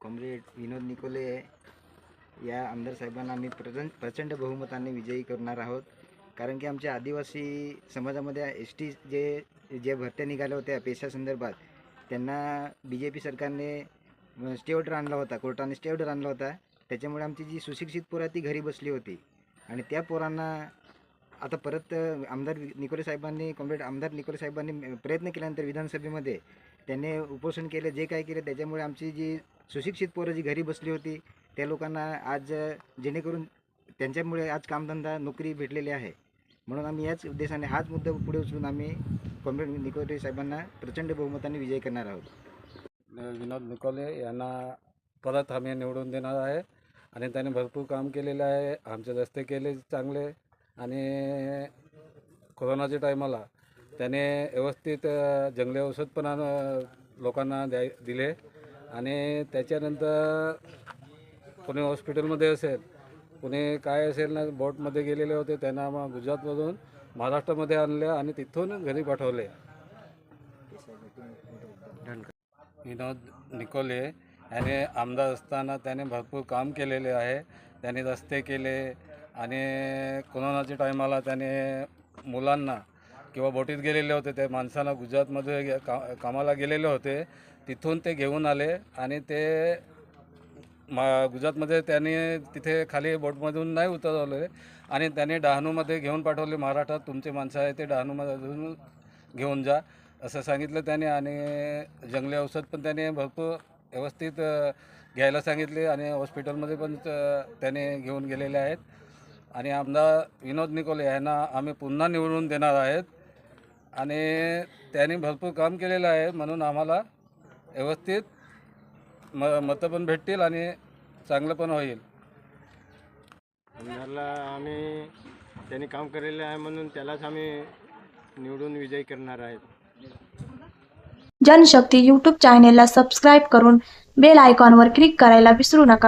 Comrade विनोद Nikolay या आमदार साहेबांना आम्ही प्रचंड प्रचंड बहुमताने विजयी करणार आहोत. कारण की आमच्या आदिवासी समाजामध्ये एस टी जे जे भरत्या निघाल्या होत्या पेशासंदर्भात त्यांना बी जे पी सरकारने स्टे ऑर्डर आणला होता कोर्टाने स्टे ऑर्डर आणला होता. त्याच्यामुळे आमची जी सुशिक्षित पोरं ती घरी बसली होती. आणि त्या पोरांना आता परत आमदार निकोले साहेबांनी कॉम्रेड आमदार निकोले साहेबांनी प्रयत्न केल्यानंतर विधानसभेमध्ये त्यांनी उपोषण केलं जे काय केलं त्याच्यामुळे आमची जी सुशिक्षित पोरं जी घरी बसली होती त्या लोकांना आज जेणेकरून त्यांच्यामुळे आज कामधंदा नोकरी भेटलेली आहे. म्हणून आम्ही याच उद्देशाने हाच मुद्दा पुढे उचलून आम्ही कॉम्रेड निकोले साहेबांना प्रचंड बहुमताने विजय करणार आहोत. विनोद निकोले यांना परत आम्ही निवडून देणार आहे. आणि त्यांनी भरपूर काम केलेलं आहे. आमचे रस्ते केले चांगले. आणि कोरोनाच्या टायमाला त्याने व्यवस्थित जंगले औषध पण लोकांना द्याय दिले. आणि त्याच्यानंतर कोणी हॉस्पिटलमध्ये असेल कोणी काय असेल ना बोटमध्ये गेलेले होते त्यांना मग गुजरातमधून महाराष्ट्रामध्ये आणले आणि तिथून घरी पाठवले. विनोद निकोले याने आमदार असताना त्याने भरपूर काम केलेले आहे. त्याने रस्ते केले आणि कोरोनाच्या टायमाला त्याने मुलांना किंवा बोटीत गेलेले होते त्या माणसांना गुजरातमध्ये गे- का कामाला गेलेले होते तिथून ते घेऊन आले आणि ते मा गुजरातमध्ये त्यांनी तिथे खाली बोटमधून नाही उतरवले आणि त्यांनी डहाणूमध्ये घेऊन पाठवले महाराष्ट्रात तुमचे माणसं आहे ते डहाणूमधून घेऊन जा असं सांगितलं त्याने आणि जंगली औषध पण त्याने भरपूर व्यवस्थित घ्यायला सांगितले आणि हॉस्पिटलमध्ये पण त्याने घेऊन गेलेले आहेत. आणि आमदार विनोद निकोले यांना आम्ही पुन्हा निवडून देणार आहेत. आणि त्यांनी भरपूर काम केलेलं आहे म्हणून आम्हाला व्यवस्थित म मतं पण भेटतील आणि चांगलं पण होईल. आमदारला आम्ही त्यांनी काम केलेलं आहे म्हणून त्यालाच आम्ही निवडून विजयी करणार आहेत. जनशक्ती यूट्यूब चॅनेलला सबस्क्राईब करून बेल आयकॉनवर क्लिक करायला विसरू नका.